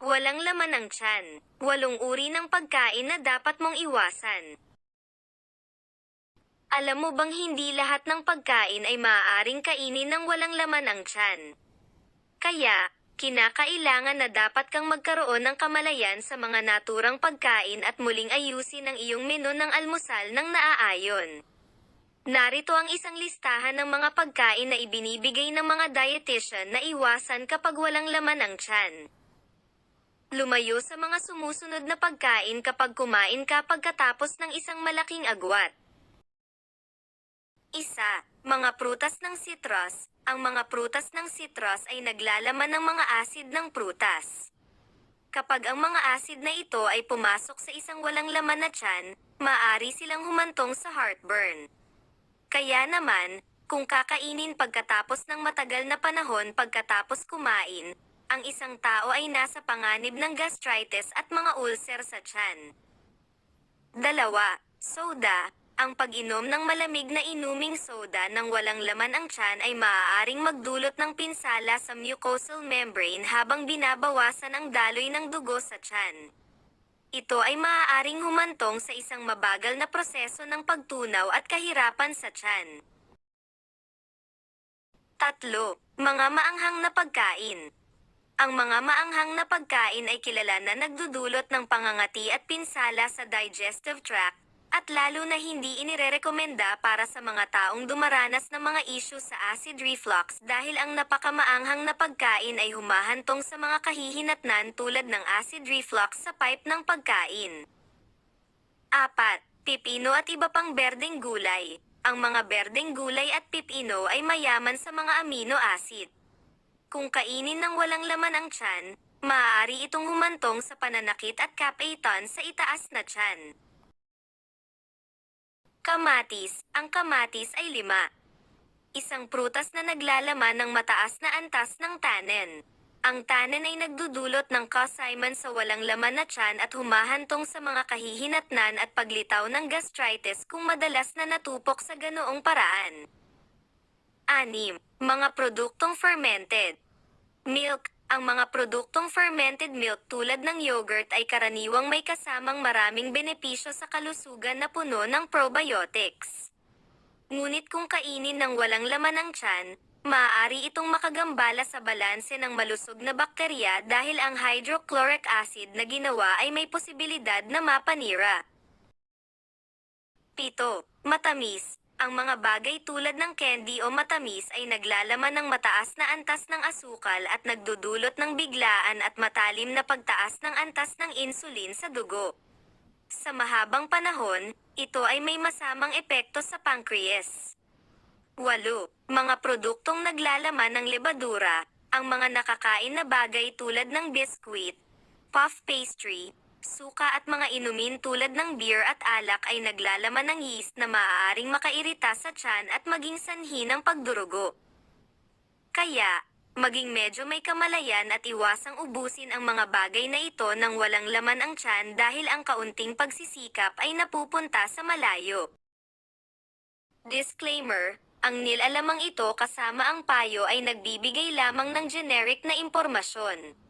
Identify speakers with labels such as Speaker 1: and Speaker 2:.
Speaker 1: Walang laman ang tiyan. Walong uri ng pagkain na dapat mong iwasan. Alam mo bang hindi lahat ng pagkain ay maaaring kainin ng walang laman ang tiyan? Kaya, kinakailangan na dapat kang magkaroon ng kamalayan sa mga naturang pagkain at muling ayusin ang iyong menu ng almusal ng naaayon. Narito ang isang listahan ng mga pagkain na ibinibigay ng mga dietitian na iwasan kapag walang laman ang tiyan. Lumayo sa mga sumusunod na pagkain kapag kumain ka pagkatapos ng isang malaking agwat. Isa, mga prutas ng citrus. Ang mga prutas ng citrus ay naglalaman ng mga asid ng prutas. Kapag ang mga asid na ito ay pumasok sa isang walang laman na tiyan, maaari silang humantong sa heartburn. Kaya naman, kung kakainin pagkatapos ng matagal na panahon pagkatapos kumain, ang isang tao ay nasa panganib ng gastritis at mga ulcer sa tiyan. Dalawa, soda. Ang pag-inom ng malamig na inuming soda nang walang laman ang tiyan ay maaaring magdulot ng pinsala sa mucosal membrane habang binabawasan ang daloy ng dugo sa tiyan. Ito ay maaaring humantong sa isang mabagal na proseso ng pagtunaw at kahirapan sa tiyan. Tatlo, mga maanghang na pagkain. Ang mga maanghang na pagkain ay kilala na nagdudulot ng pangangati at pinsala sa digestive tract, at lalo na hindi inirerekomenda para sa mga taong dumaranas ng mga issue sa acid reflux dahil ang napakamaanghang na pagkain ay humahantong sa mga kahihinatnan tulad ng acid reflux sa pipe ng pagkain. Apat, pipino at iba pang berdeng gulay. Ang mga berdeng gulay at pipino ay mayaman sa mga amino acid. Kung kainin ng walang laman ang tiyan, maaari itong humantong sa pananakit at kapeitan sa itaas na tiyan. Kamatis. Ang kamatis ay lima. Isang prutas na naglalaman ng mataas na antas ng tanin. Ang tanin ay nagdudulot ng kausyman sa walang laman na tiyan at humahantong sa mga kahihinatnan at paglitaw ng gastritis kung madalas na natupok sa ganoong paraan. Anim, mga produktong fermented. Milk, ang mga produktong fermented milk tulad ng yogurt ay karaniwang may kasamang maraming benepisyo sa kalusugan na puno ng probiotics. Ngunit kung kainin ng walang laman ang tiyan, maaari itong makagambala sa balanse ng malusog na bakterya dahil ang hydrochloric acid na ginawa ay may posibilidad na mapanira. Pito, matamis. Ang mga bagay tulad ng candy o matamis ay naglalaman ng mataas na antas ng asukal at nagdudulot ng biglaan at matalim na pagtaas ng antas ng insulin sa dugo. Sa mahabang panahon, ito ay may masamang epekto sa pancreas. 8. Mga produktong naglalaman ng lebadura, ang mga nakakain na bagay tulad ng biscuit, puff pastry, suka at mga inumin tulad ng beer at alak ay naglalaman ng yeast na maaaring makairita sa tiyan at maging sanhi ng pagdurugo. Kaya, maging medyo may kamalayan at iwasang ubusin ang mga bagay na ito nang walang laman ang tiyan dahil ang kaunting pagsisikap ay napupunta sa malayo. Disclaimer, ang nilalamang ito kasama ang payo ay nagbibigay lamang ng generic na impormasyon.